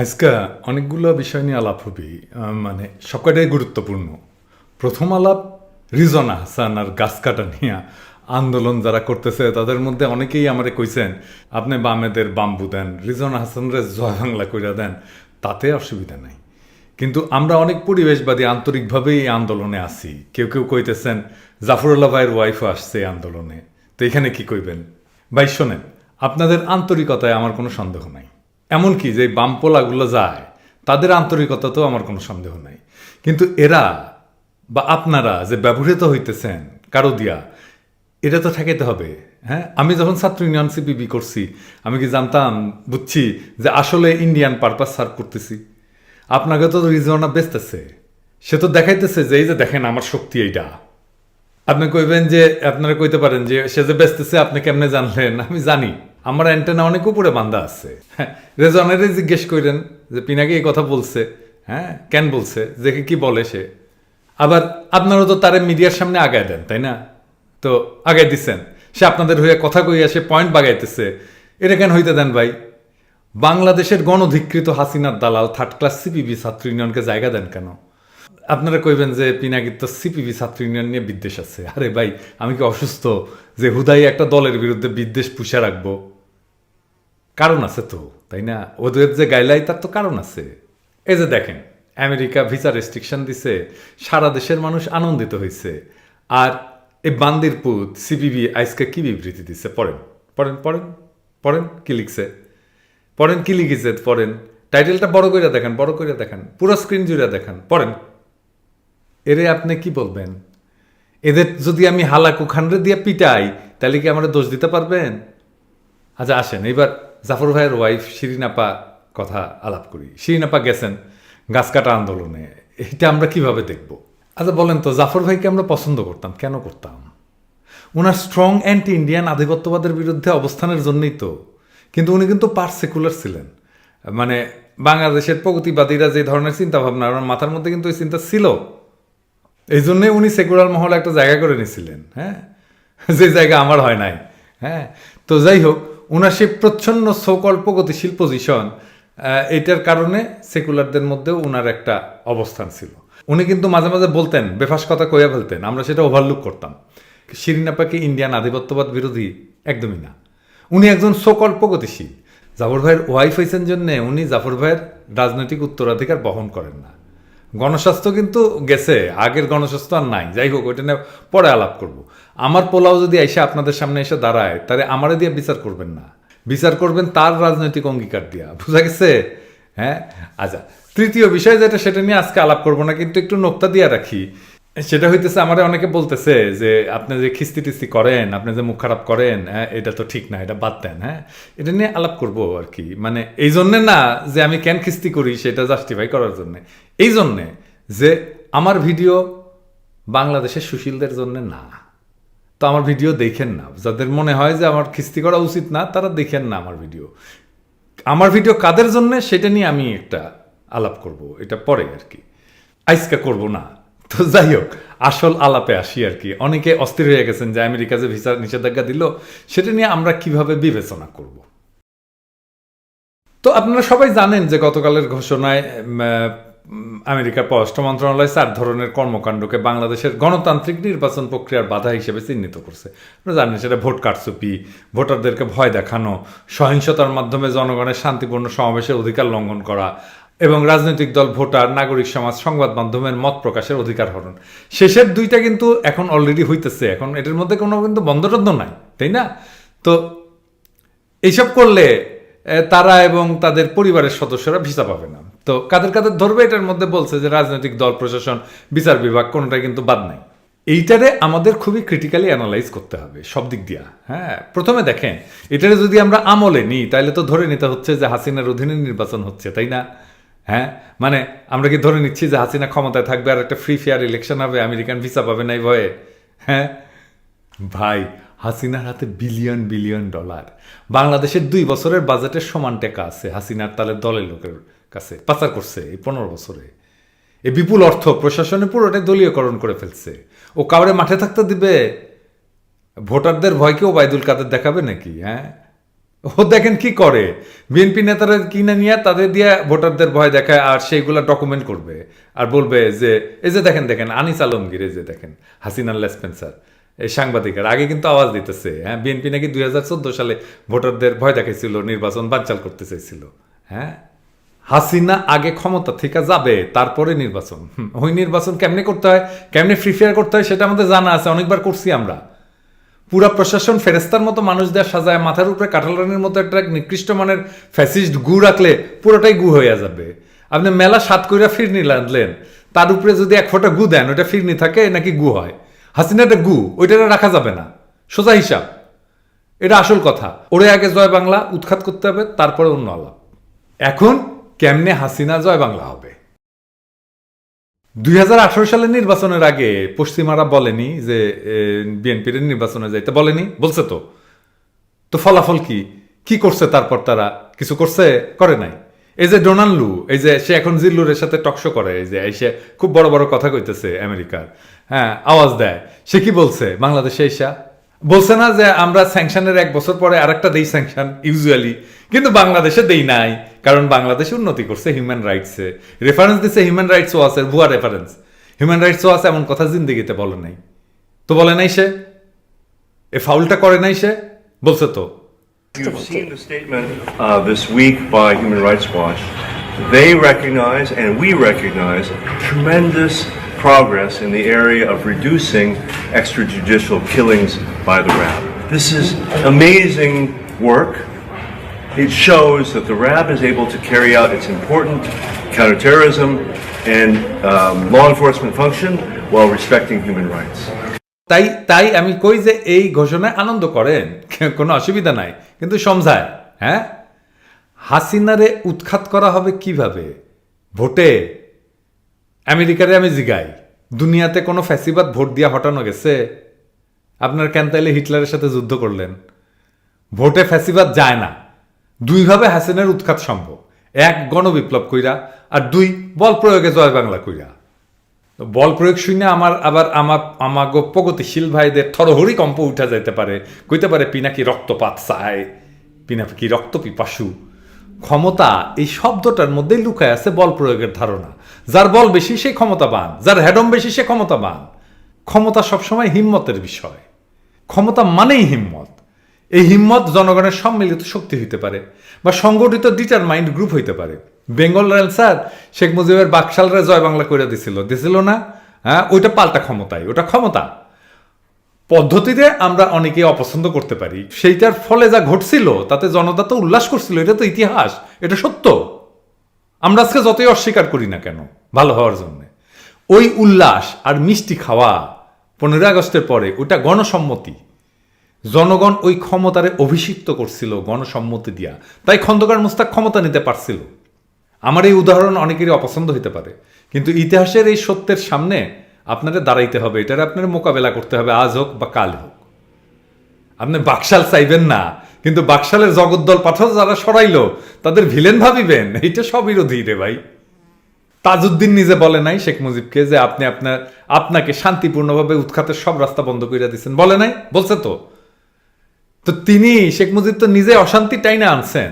আজকে অনেকগুলো বিষয় নিয়ে আলাপ হবে মানে সবকটাই গুরুত্বপূর্ণ। প্রথম আলাপ রিজনা হাসান আর গাছ কাটা নিয়ে আন্দোলন যারা করতেছে, তাদের মধ্যে অনেকেই আমারে কইছেন, আপনি বামেদের বাম্বু দেন রিজনা হাসানরে জয় বাংলা কইরা দেন, তাতে অসুবিধা নাই। কিন্তু আমরা অনেক পরিবেশবাদী আন্তরিকভাবেই এই আন্দোলনে আছি। কেউ কেউ কইতেছেন, জাফরুল্লাহ ভাইয়ের ওয়াইফও আসছে এই আন্দোলনে। তো এখানে কি কইবেন? ভাই, শোনেন, আপনাদের আন্তরিকতায় আমার কোনো সন্দেহ নাই। এমনকি যে বামপোলাগুলো যায়, তাদের আন্তরিকতাতেও আমার কোনো সন্দেহ নাই। কিন্তু এরা বা আপনারা যে ব্যবহৃত হইতেছেন, কারও দিয়া, এটা তো ঠেকাইতে হবে হ্যাঁ? আমি যখন ছাত্র ইউনিয়ন সিপিবি করছি, আমি কি জানতাম, বুঝছি যে আসলে ইন্ডিয়ান পারপাস সার্ভ করতেছি। আপনাকে তো রিজনা বেচতেছে, সে তো দেখাইতেছে যে এই যে দেখেন আমার শক্তি এইটা। আপনি কইবেন যে, আপনারা কইতে পারেন যে সে যে বেচতেছে, আপনি কেমনে জানলেন? আমি জানি। আমার অ্যান্টেনা অনেক উপরে বান্ধা আছে। হ্যাঁ রেজনেরে জিজ্ঞেস করেন যে, পিনাকে এই কথা বলছে। হ্যাঁ কেন বলছে? যে কি বলে সে? আবার আপনারা তো তারে মিডিয়ার সামনে আগায় দেন, তাই না? তো আগায় দিচ্ছেন সে আপনাদের হয়ে কথা কইয়া সে পয়েন্ট বাগাইতেছে। এটা কেন হইতে দেন ভাই? বাংলাদেশের গণধিকৃত হাসিনার দালাল থার্ড ক্লাস সিপিবি ছাত্র ইউনিয়নকে জায়গা দেন কেন? আপনারা কইবেন যে পিনাকির তো সিপিবি ছাত্র ইউনিয়ন নিয়ে বিদ্বেষ আছে। আরে ভাই, আমি কি অসুস্থ? যে হুদাই একটা দলের বিরুদ্ধে বিদ্বেষ পুষে রাখব। কারণ আছে তো, তাই না? ওদের যে গাইলাই তার তো কারণ আছে। এই যে দেখেন, আমেরিকা ভিসা রেস্ট্রিকশন দিছে, সারা দেশের মানুষ আনন্দিত হয়েছে আর এই বান্দির পুত সিপিবি আজকে কি বিবৃতি দিছে? পড়েন পড়েন পড়েন পড়েন কি লিখছে? পড়েন কি লিখেছে? পড়েন। টাইটেলটা বড় করে দেখেন, বড় করে দেখেন, পুরো স্ক্রিন জুড়ে দেখেন, পড়েন। এরে আপনি কি বলবেন? এদের যদি আমি হালাকু খানরে দিয়ে পিটাই, তাহলে কি আমরা দোষ দিতে পারবেন? আচ্ছা আসেন এবার জাফর ভাইয়ের ওয়াইফ শিরিনাপা কথা আলাপ করি। শিরিনাপা গেছেন গাছ কাটা আন্দোলনে। এটা আমরা কীভাবে দেখব? আচ্ছা বলেন তো, জাফর ভাইকে আমরা পছন্দ করতাম, কেন করতাম? ওনার স্ট্রং অ্যান্টি ইন্ডিয়ান আধিপত্যবাদের বিরুদ্ধে অবস্থানের জন্যই তো। কিন্তু উনি কিন্তু পার সেকুলার ছিলেন। মানে বাংলাদেশের প্রগতিবাদীরা যে ধরনের চিন্তাভাবনা, ওনার মাথার মধ্যে কিন্তু ওই চিন্তা ছিল। এই জন্যে উনি সেকুলার মহল একটা জায়গা করে নিয়েছিলেন হ্যাঁ? যে জায়গা আমার হয় নাই হ্যাঁ? তো যাই হোক ওনার সেই প্রচ্ছন্ন সকল প্রগতিশীল পজিশন এটার কারণে সেকুলারদের মধ্যেও ওনার একটা অবস্থান ছিল। উনি কিন্তু মাঝে মাঝে বলতেন, বেফাস কথা কইয়া ফেলতেন আমরা সেটা ওভারলুক করতাম। শিরিনাপাকে ইন্ডিয়ান আধিপত্যবাদ বিরোধী একদমই না। উনি একজন সকল প্রগতিশীল জাফর ভাইয়ের ওয়াইফ হয়েছেন জন্যে উনি জাফর ভাইয়ের রাজনৈতিক উত্তরাধিকার বহন করেন না। গণস্বাস্থ্য কিন্তু গেছে, আগের গণস্বাস্থ্য আর নাই। যাই হোক, ওইটা নিয়ে পরে আলাপ করব। আমার পোলাও যদি এসে আপনাদের সামনে এসে দাঁড়ায়, তাহলে আমারে দিয়ে বিচার করবেন না। বিচার করবেন তার রাজনৈতিক অঙ্গীকার দিয়া। বুঝা গেছে? হ্যাঁ? আচ্ছা তৃতীয় বিষয় যেটা, সেটা নিয়ে আজকে আলাপ করব না, কিন্তু একটু নোক্তা দিয়ে রাখি। সেটা হইতেছে, আমার অনেকে বলতেছে যে, আপনি যে খিস্তি টিস্তি করেন, আপনি যে মুখ খারাপ করেন হ্যাঁ এটা তো ঠিক না, এটা বাদ দেন হ্যাঁ? এটা নিয়ে আলাপ করব আর কি মানে এই জন্যে না যে আমি কেন খিস্তি করি, সেটা জাস্টিফাই করার জন্যে। এই জন্যে যে আমার ভিডিও বাংলাদেশের সুশীলদের জন্য না। তো আমার ভিডিও দেখেন না। যাদের মনে হয় যে আমার খিস্তি করা উচিত না, তারা দেখেন না আমার ভিডিও। আমার ভিডিও কাদের জন্য, সেটা নিয়ে আমি একটা আলাপ করব, এটা পরে আর কি আইসকা করব না। তো যাই হোক, আসল আলাপে আসি আর কি। অনেকে অস্থির হয়ে গেছেন যে আমেরিকা যে ভিসা নিষেধাজ্ঞা দিল, সেটা নিয়ে আমরা কীভাবে বিবেচনা করব? তো আপনারা সবাই জানেন যে গতকালের ঘোষণায় আমেরিকার পররাষ্ট্র মন্ত্রণালয় চার ধরনের কর্মকাণ্ডকে বাংলাদেশের গণতান্ত্রিক নির্বাচন প্রক্রিয়ার বাধা হিসেবে চিহ্নিত করছে। আপনারা জানেন সেটা ভোট কারচুপি, ভোটারদেরকে ভয় দেখানো, সহিংসতার মাধ্যমে জনগণের শান্তিপূর্ণ সমাবেশের অধিকার লঙ্ঘন করা এবং রাজনৈতিক দল, ভোটার, নাগরিক সমাজ, সংবাদ মাধ্যমের মত প্রকাশের অধিকার হরণ। শেষের দুইটা কিন্তু এখন অলরেডি হইতেছে। এখন এটার মধ্যে কোনো কিন্তু বন্ধটন্ধ নাই, তাই না? তো এইসব করলে তারা এবং তাদের পরিবারের সদস্যরা ভিসা পাবে না। তো কাদের কাদের ধরবে এটার মধ্যে বলছে যে রাজনৈতিক দল, প্রশাসন, বিচার বিভাগ কোনোটা কিন্তু বাদ নাই। এইটারে আমাদের খুবই ক্রিটিক্যালি অ্যানালাইজ করতে হবে, সব দিক দিয়া হ্যাঁ? প্রথমে দেখেন, এটারে যদি আমরা আমলে নিই তাহলে তো ধরে নিতে হচ্ছে যে হাসিনার অধীনে নির্বাচন হচ্ছে, তাই না? হ্যাঁ? মানে আমরা কি ধরে নিচ্ছি যে হাসিনা ক্ষমতায় থাকবে আর একটা ফ্রি ফেয়ার ইলেকশন হবে আমেরিকান ভিসা পাবে না ভয়ে? হ্যাঁ? ভাই, হাসিনার হাতে বিলিয়ন বিলিয়ন ডলার বাংলাদেশের দুই বছরের বাজেটের সমান টাকা আছে হাসিনার তালে দলের লোকের কাছে। পাচার করছে এই পনেরো বছরে। এ বিপুল অর্থ প্রশাসনে পুরোটাই দলীয়করণ করে ফেলছে। ও কাউরে মাঠে থাকতে দিবে? ভোটারদের ভয়কেও বাইদুল কাদের দেখাবে নাকি হ্যাঁ? ও দেখেন কি করে? বিএনপি নেতারা কিনে নিয়ে তাদের দিয়ে ভোটারদের ভয় দেখায় আর সেইগুলা ডকুমেন্ট করবে। আর বলবে যে, এই যে দেখেন দেখেন, আনিস আলমগীর, এই যে দেখেন, হাসিনা লেসপেন্সার এই সাংবাদিকের, আগে কিন্তু আওয়াজ দিতেছে হ্যাঁ বিএনপি নাকি দুই হাজার চোদ্দ সালে ভোটারদের ভয় দেখাইছিল, নির্বাচন বানচাল করতে চাইছিল হ্যাঁ? হাসিনা আগে ক্ষমতা থেকে যাবে, তারপরে নির্বাচন। ওই নির্বাচন কেমনে করতে হয়, কেমনে ফ্রি ফায়ার করতে হয় সেটা আমাদের জানা আছে, অনেকবার করছি আমরা। পুরা প্রশাসন ফেরেস্তার মতো মানুষদের সাজায়, মাথার উপরে কাঁঠালরানির মতো একটা নিকৃষ্ট মানের ফ্যাসিস্ট গু রাখলে পুরোটাই গু হয়ে যাবে। আপনি মেলা সাত কইরা ফিরনি আনলেন তার উপরে যদি এক ফোঁটা গু দেন ওটা ফিরনি থাকে নাকি গু হয়। হাসিনাটা গু ওইটা রাখা যাবে না। সোজা হিসাব। এটা আসল কথা। ওরে আগে জয় বাংলা, উৎখাত করতে হবে, তারপরে অন্য আলাপ। এখন কেমনে হাসিনা জয় বাংলা হবে? দুই সালের নির্বাচনের আগে পশ্চিমারা বলেনি যে বিএনপির নির্বাচনে যাইতে বলেনি। বলছে তো। তো ফলাফল কি? কি করছে তারপর তারা? কিছু করছে? করে নাই। এই যে ডোনাল্ডু এই যে সে এখন জিল্লুরের সাথে টকশো করে, এই যে এসে খুব বড় বড় কথা কইতেছে আমেরিকার। হ্যাঁ আওয়াজ দেয়। সে কি বলছে? বাংলাদেশে এসা বলছে না যে আমরা স্যাংশনের এক বছর পরে আরেকটা দেই স্যাংশন ইউজুয়ালি কিন্তু বাংলাদেশে দেই নাই কারণ বাংলাদেশে উন্নতি করছে হিউম্যান রাইটসে রেফারেন্স দিচ্ছে হিউম্যান রাইটস ওয়াচের ভুয়া রেফারেন্স হিউম্যান রাইটস ওয়াচ এমন কথা জিন্দিগিতে বলে নাই। তো বলে নাই সে? এ ফাউলটা করে নাই সে? বলছে তো। You've uh. They recognize, and we recognize, tremendous progress in the area of reducing extrajudicial killings by the RAB. This is amazing work. It shows that the RAB is able to carry out its important counterterrorism and um, law enforcement function while respecting human rights. তাই তাই আমি কই যে এই ঘোষণায় আনন্দ করেন কোনো অসুবিধা নাই কিন্তু সমঝায় হ্যাঁ হাসিনারে উৎখাত করা হবে কীভাবে ভোটে আমেরিকারে আমি জিগাই। দুনিয়াতে কোনো ফ্যাসিবাদ ভোট দিয়া হটানো গেছে? আপনার কেন তাইলে হিটলারের সাথে যুদ্ধ করলেন? ভোটে ফ্যাসিবাদ যায় না। দুইভাবে হাসিনের উৎখাত সম্ভব। এক, গণবিপ্লব কইরা, আর দুই, বল প্রয়োগে জয় বাংলা কইরা। বল প্রয়োগ শুনে আমার আবার আমার আমাগো প্রগতিশীল ভাইদের থরহরি কম্প উঠা যাইতে পারে। কইতে পারে, পিনাকি রক্তপাত চায় পিনাকি রক্ত পিপাসু ক্ষমতা এই শব্দটার মধ্যেই লুকায় আছে বল প্রয়োগের ধারণা। যার বল বেশি, সে ক্ষমতাবান। যার হ্যাডম বেশি, সে ক্ষমতাবান। ক্ষমতা সবসময় হিম্মতের বিষয়। ক্ষমতা মানেই হিম্মত। এই হিম্মত জনগণের সম্মিলিত শক্তি হইতে পারে বা সংগঠিত ডিটারমাইন্ড গ্রুপ হইতে পারে। বেঙ্গল রয়্যাল স্যার, শেখ মুজিবের বাকশালরা জয় বাংলা করে দিছিল। দিছিল না? হ্যাঁ ওইটা পাল্টা ক্ষমতায় ওটা ক্ষমতা। পদ্ধতিতে আমরা অনেকে অপছন্দ করতে পারি। সেইটার ফলে যা ঘটছিল, তাতে জনতা তো উল্লাস করছিল, এটা তো ইতিহাস, এটা সত্য। আমরা আজকে যতই অস্বীকার করি না কেন, ভালো হওয়ার জন্য। ওই উল্লাস আর মিষ্টি খাওয়া, পনেরোই আগস্টের পরে, ওটা গণসম্মতি। জনগণ ওই ক্ষমতারে অভিষিক্ত করছিল, গণসম্মতি দিয়া। তাই খন্দকার মুস্তাক ক্ষমতা নিতে পারছিল। আমার এই উদাহরণ অনেকেরই অপছন্দ হতে পারে। কিন্তু ইতিহাসের এই সত্যের সামনে আপনাদের দাঁড়াইতে হবে, এটার আপনার মোকাবেলা করতে হবে, আজ হোক বা কাল হোক। আপনি বাকশাল চাইবেন না, কিন্তু বাকশালের জগদ্দল পাঠক যারা সরাইলো, তাদের ভিলেন ভাবিবেন, এইটা সব বিরোধী রে ভাই। তাজউদ্দিন নিজে বলে নাই, শেখ মুজিবকে, যে আপনি আপনার, আপনাকে শান্তিপূর্ণভাবে উৎখাতের সব রাস্তা বন্ধ করে দিচ্ছেন বলে নাই, বলছে তো। তো তিনি, শেখ মুজিব তো নিজে অশান্তি টাইনে আনছেন,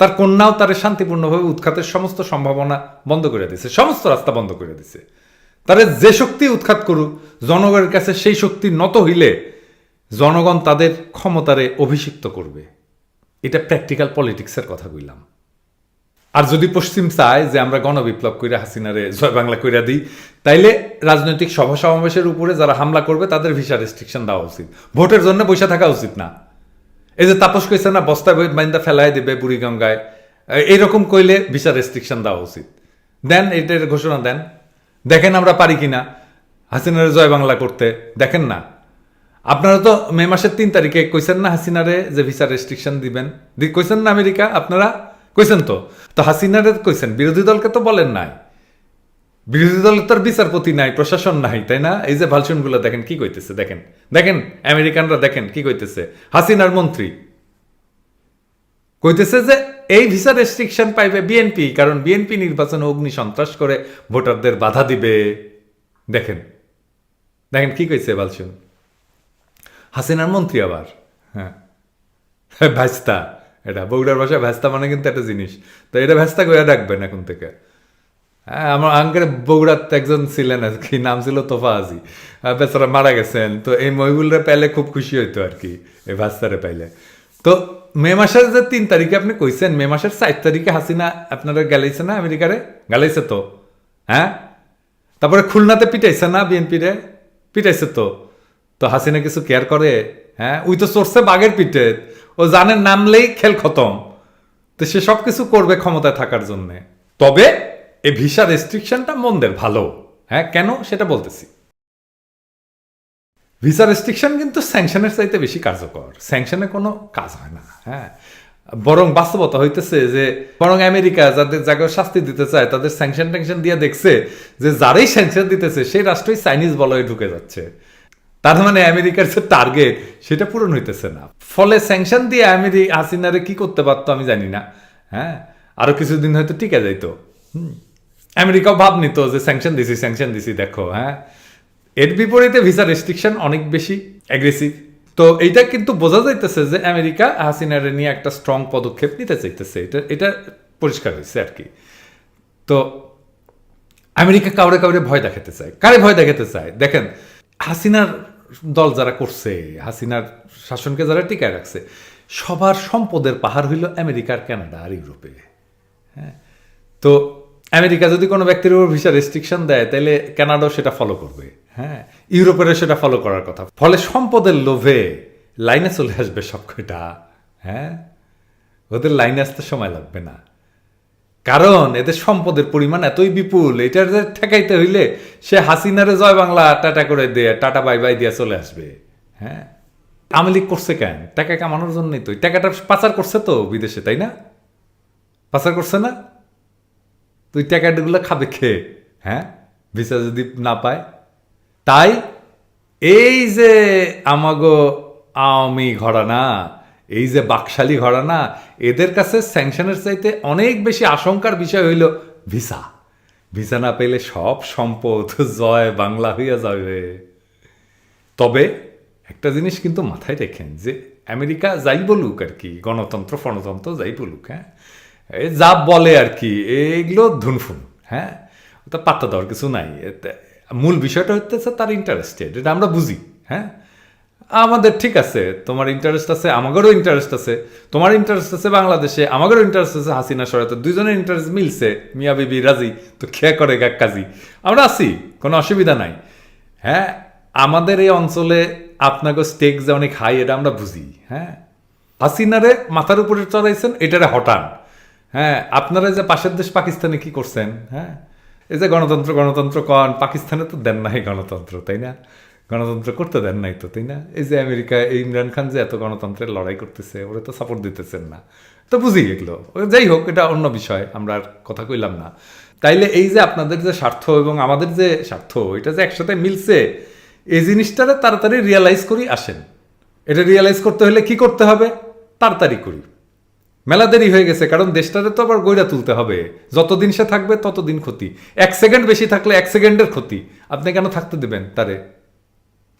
তার কন্যাও তার শান্তিপূর্ণভাবে উৎখাতের সমস্ত সম্ভাবনা বন্ধ করে দিছে, সমস্ত রাস্তা বন্ধ করে দিছে। তারে যে শক্তি উৎখাত করুক, জনগণের কাছে সেই শক্তি নত হইলে জনগণ তাদের ক্ষমতারে অভিষিক্ত করবে। এটা প্র্যাকটিক্যাল পলিটিক্সের কথা কইলাম। আর যদি পশ্চিম চায় যে আমরা গণবিপ্লব কইরা হাসিনারে জয় বাংলা কইরা দিই, তাইলে রাজনৈতিক সভা সমাবেশের উপরে যারা হামলা করবে, তাদের ভিসা রেস্ট্রিকশন দেওয়া উচিত। ভোটের জন্য বসে থাকা উচিত না। এই যে তাপস কইছে না, বস্তা বই বাইন্দা ফেলাই দিবে বুড়িগঙ্গায় এইরকম কইলে ভিসা রেস্ট্রিকশন দেওয়া উচিত। দেন, এটার ঘোষণা দেন। দেখেন আমরা পারি কিনা? হাসিনারে জয় বাংলা করতে, দেখেন না। আপনারা তো মে মাসের তিন তারিখে কইছেন না হাসিনারে যে ভিসা রেস্ট্রিকশন দিবেন? কইছেন না আমেরিকা? আপনারা? কইছেন তো। তো হাসিনারে কইছেন, বিরোধী দলকে তো বলেন নাই। বিরোধী দলের তো বিচারপতি নাই, প্রশাসন নাই, তাই না? এই যে ভালসনগুলো দেখেন, কি কইতেছে? দেখেন। দেখেন, আমেরিকানরা দেখেন, কি কইতেছে? হাসিনার মন্ত্রী। কইতেছে যে এই ভিসা রেস্ট্রিকশন পাইবে বিএনপি কারণ বিএনপি নির্বাচনে অগ্নি সন্ত্রাস করে ভোটারদের বাধা দিবে। দেখেন দেখেন কি কইছে বালসুন হাসিনার মন্ত্রী আবার হ্যাঁ। ভাইস্তা এটা বগুড়ার ভাষায় ভ্যাস্তা মানে কিন্তু একটা জিনিস। তো এটা ভ্যাস্তা করে ডাকবেন এখন থেকে। হ্যাঁ আমার আঙ্কের বগুড়াতে একজন ছিলেন আর কি, নাম ছিল তোফা আজি বেচারা মারা গেছেন। তো এই মহিবুলরা পেলে খুব খুশি হইতো আর কি, এই ভাস্তারে পাইলে। তো মে মাসের যে তিন তারিখে আপনি কইছেন, মে মাসের চার তারিখে হাসিনা আপনারা গেলাইছে না আমেরিকারে? গেলাইছে তো। হ্যাঁ? তারপরে খুলনাতে পিটাইছে না বিএনপিরে? পিটাইছে তো। তো হাসিনা কিছু কেয়ার করে? হ্যাঁ? ওই তো চড়ছে বাঘের পিঠে। ও জানে নামলেই খেল খতম। তো সে সব কিছু করবে ক্ষমতায় থাকার জন্য। তবে এই ভিসা রেস্ট্রিকশনটা মন্দের ভালো। হ্যাঁ? কেন? সেটা বলতেছি। ভিসা রেস্ট্রিকশন কিন্তু স্যাংশনের চাইতে বেশি কার্যকর। স্যাংশনে কোনো কাজ হয় না হ্যাঁ? বরং বাস্তবতা হইতেছে যে, বরং আমেরিকা যাদের জায়গায় শাস্তি দিতে চায়, তাদের স্যাংশন ট্যাংশন দিয়ে দেখছে যে, যারাই স্যাংশন দিতেছে সেই রাষ্ট্রই চাইনিজ বলয়ে ঢুকে যাচ্ছে। তার মানে আমেরিকার যে টার্গেট সেটা পূরণ হইতেছে না। ফলে স্যাংশন দিয়ে আমেরি, হাসিনারে কি করতে পারতো আমি জানি না হ্যাঁ? আরও কিছুদিন হয়তো টিকে যাইতো। হুম। আমেরিকাও ভাব নিত যে স্যাংশন দিছি স্যাংশন দিছি, দেখো হ্যাঁ? এর বিপরীতে ভিসা রেস্ট্রিকশন অনেক বেশি অ্যাগ্রেসিভ তো এইটা কিন্তু বোঝা যাইতেছে যে আমেরিকা হাসিনারে নিয়ে একটা স্ট্রং পদক্ষেপ নিতে চাইতেছে। এটা এটা পরিষ্কার হয়েছে আর কি। তো আমেরিকা কাউরে কাউরে ভয় দেখাতে চায়। কারে ভয় দেখাতে চায়? দেখেন, হাসিনার দল যারা করছে, হাসিনার শাসনকে যারা টিকায় রাখছে, সবার সম্পদের পাহাড় হইল আমেরিকার কানাডা আর ইউরোপে। হ্যাঁ? তো আমেরিকা যদি কোনো ব্যক্তির উপর ভিসা রেস্ট্রিকশন দেয় তাহলে কানাডাও সেটা ফলো করবে। হ্যাঁ ইউরোপেরও সেটা ফলো করার কথা। ফলে সম্পদের লোভে লাইনে চলে আসবে সব কয়টা হ্যাঁ ওদের লাইনে আসতে সময় লাগবে না। কারণ এদের সম্পদের পরিমাণ এতই বিপুল, এটার ঠেকাইতে হইলে সে হাসিনারে জয় বাংলা টাটা করে দিয়ে, টাটা বাই বাই দিয়ে চলে আসবে। হ্যাঁ আমলিক করছে কেন? টাকা কামানোর জন্যই তো। টাকাটা পাচার করছে তো বিদেশে, তাই না? পাচার করছে না? তুই টাকাগুলো খাবে খেয়ে হ্যাঁ? ভিসা যদি না পায়। তাই এই যে আমাগো আওয়ামী ঘরানা, এই যে বাকশালী ঘরানা, এদের কাছে স্যাংশনের চাইতে অনেক বেশি আশঙ্কার বিষয় হইল ভিসা। ভিসা না পেলে সব সম্পদ জয় বাংলা হইয়া যাবে। তবে একটা জিনিস কিন্তু মাথায় রেখেন যে আমেরিকা যাই বলুক আর কি, গণতন্ত্র, ফণতন্ত্র যাই বলুক হ্যাঁ? যা বলে আর কি এগুলো ধুনফুন হ্যাঁ? ওটা পাত্তা দেওয়ার কিছু নাই। মূল বিষয়টা হচ্ছে তার ইন্টারেস্টেড এটা আমরা বুঝি হ্যাঁ? আমাদের ঠিক আছে, তোমার ইন্টারেস্ট আছে, আমাদেরও ইন্টারেস্ট আছে, তোমার ইন্টারেস্ট আছে বাংলাদেশে, আমাদেরও ইন্টারেস্ট আছে হাসিনা সরাতে দুজনের ইন্টারেস্ট মিলছে, মিয়া বিবি রাজি, তো খেয়া করে গাক কাজী? আমরা আছি, কোনো অসুবিধা নাই হ্যাঁ? আমাদের এই অঞ্চলে আপনাকে স্টেক যে অনেক হাই এটা আমরা বুঝি হ্যাঁ? হাসিনারে মাথার উপরে চড়াইছেন, এটারে হটান। হ্যাঁ আপনারা যে পাশের দেশ পাকিস্তানে কি করছেন হ্যাঁ? এই যে গণতন্ত্র গণতন্ত্র কন, পাকিস্তানে তো দেন নাই গণতন্ত্র, তাই না? গণতন্ত্র করতে দেন নাই তো, তাই না? এই যে আমেরিকা, এই ইমরান খান যে এত গণতন্ত্রের লড়াই করতেছে, ওরা তো সাপোর্ট দিতেছেন না। তো বুঝি এগুলো যাই হোক, এটা অন্য বিষয়, আমরা আর কথা কইলাম না। তাইলে এই যে আপনাদের যে স্বার্থ এবং আমাদের যে স্বার্থ, এটা যে একসাথে মিলছে, এই জিনিসটারে তাড়াতাড়ি রিয়েলাইজ করি আসেন। এটা রিয়েলাইজ করতে হলে কি করতে হবে? তাড়াতাড়ি করি। মেলা দেরি হয়ে গেছে, কারণ দেশটারে তো আবার গইরা তুলতে হবে। যতদিন সে থাকবে, ততদিন ক্ষতি। এক সেকেন্ড বেশি থাকলে এক সেকেন্ডের ক্ষতি। আপনি কেন থাকতে দেবেন তারে?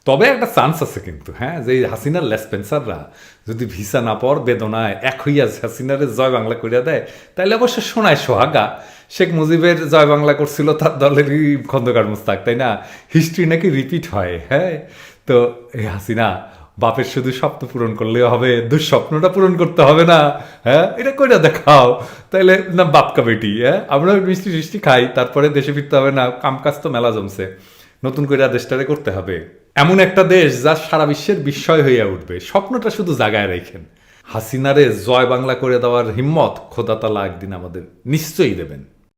তবে একটা চান্স আছে কিন্তু হ্যাঁ? যে হাসিনার লেসপেন্সাররা যদি ভিসা না পাওয়ার বেদনায় এক হইয়া হাসিনারে জয় বাংলা করিয়া দেয় তাহলে অবশ্য শোনায় সোহাগা। শেখ মুজিবের জয় বাংলা করছিল, তার দলেরই খন্দকার মুস্তাক, তাই না? হিস্ট্রি নাকি রিপিট হয় হ্যাঁ? তো এই হাসিনা বাপের শুধু স্বপ্ন পূরণ করলেও হবে, দুঃস্বপ্নটা পূরণ করতে হবে না হ্যাঁ? এটা কইরা দেখাও। তাইলে না বাপকা বেটি হ্যাঁ? আমরা মিষ্টি মিষ্টি খাই, তারপরে দেশে ফিরতে হবে না, কামকাজ তো মেলা জমছে। নতুন করে দেশটারে করতে হবে। এমন একটা দেশ যা সারা বিশ্বের বিস্ময় হইয়া উঠবে, স্বপ্নটা শুধু জাগায় রাখেন হাসিনারে জয় বাংলা করে দেওয়ার হিম্মত খোদাতালা একদিন আমাদের নিশ্চয়ই দেবেন।